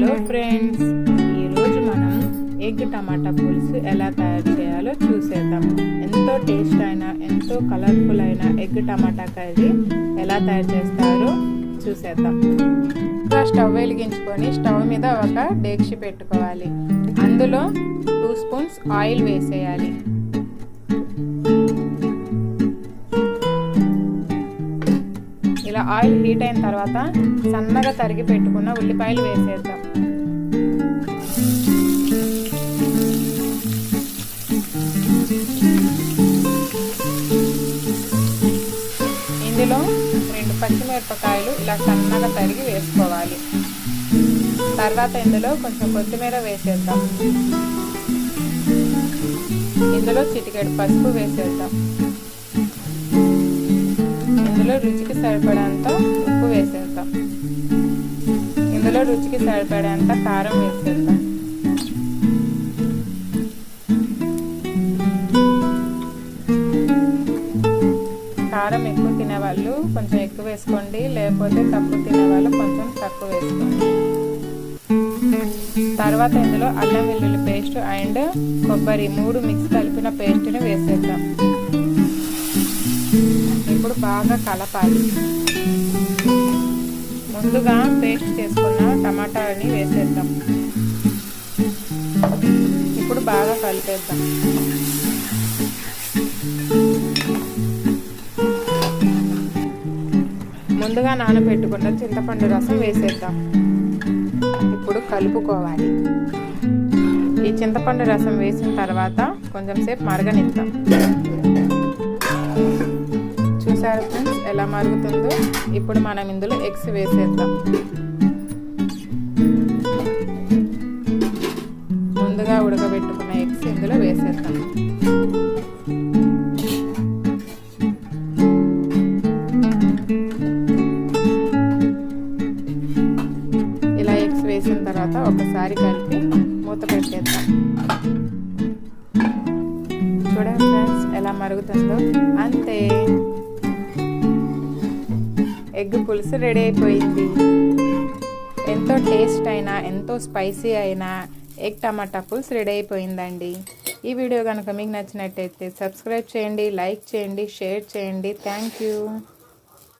Hello friends ఈరోజు మనం egg టమాటా పులుసు ఎలా తయారు చేయాలో చూసేద్దాం. ఎంతో టేస్ట్ అయిన ఎంతో కలర్ఫుల్ అయిన ఎగ్ టమాటా కర్రీ ఎలా తయారు చేస్తారో చూసేద్దాం. ఇంకా స్టవ్ వెలిగించుకొని స్టవ్ మీద ఒక డేక్షి పెట్టుకోవాలి. అందులో టూ స్పూన్స్ ఆయిల్ వేసేయాలి. ఇలా ఆయిల్ హీట్ అయిన తర్వాత సన్నగా తరిగి పెట్టుకున్న ఉల్లిపాయలు వేసేద్దాం. ఇందులో రెండు పచ్చిమిరపకాయలు ఇలా సన్నగా తరిగి వేసుకోవాలి. తర్వాత ఇందులో కొంచెం కొత్తిమీర వేసేద్దాం. ఇందులో చిటికెడు పసుపు వేసేద్దాం. ఇందులో రుచికి సరిపడేంత ఉప్పు వేసేద్దాం. ఇందులో రుచికి సరిపడేంత కారం వేసేద్దాం. కారం ఎక్కువ తినేవాళ్ళు కొంచెం ఎక్కువ వేసుకోండి లేకపోతే తక్కువ తినేవాళ్ళు కొంచెం తక్కువ వేసుకోండి. తర్వాత ఇందులో అల్లం వెల్లుల్లి పేస్ట్ అండ్ కొబ్బరి మూడు మిక్స్ కలిపిన పేస్ట్ని వేసేద్దాం. ఇప్పుడు బాగా కలపాలి. ముందుగా పేస్ట్ చేసుకున్న టమాటాలని వేసేద్దాం. ఇప్పుడు బాగా కలిపేద్దాం. ముందుగా నానబెట్టుకున్న చింతపండు రసం వేసేద్దాం. ఇప్పుడు కలుపుకోవాలి. ఈ చింతపండు రసం వేసిన తర్వాత కొంచెం సేపు మరగనిద్దాం. చూసారు ఫ్రెండ్స్ ఎలా మరుగుతుందో ఇప్పుడు మనం ఇందులో ఎగ్స్ వేసేద్దాం. ముందుగా ఉడకబెట్టుకున్న ఎగ్స్ ఇందులో వేసేద్దాం. ఇలా ఎగ్స్ వేసిన తర్వాత ఒకసారి కలిపి మూత పెట్టేద్దాం. చూడండి ఫ్రెండ్స్ ఎలా మరుగుతుందో. అంతే. ఎగ్ పులుసు రెడీ అయిపోయింది. ఎంతో టేస్ట్ అయినా ఎంతో స్పైసీ అయినా ఎగ్ టమాటా పులుసు రెడీ అయిపోయిందండి. ఈ వీడియో కనుక మీకు నచ్చినట్టయితే సబ్స్క్రైబ్ చేయండి లైక్ చేయండి షేర్ చేయండి. Thank you.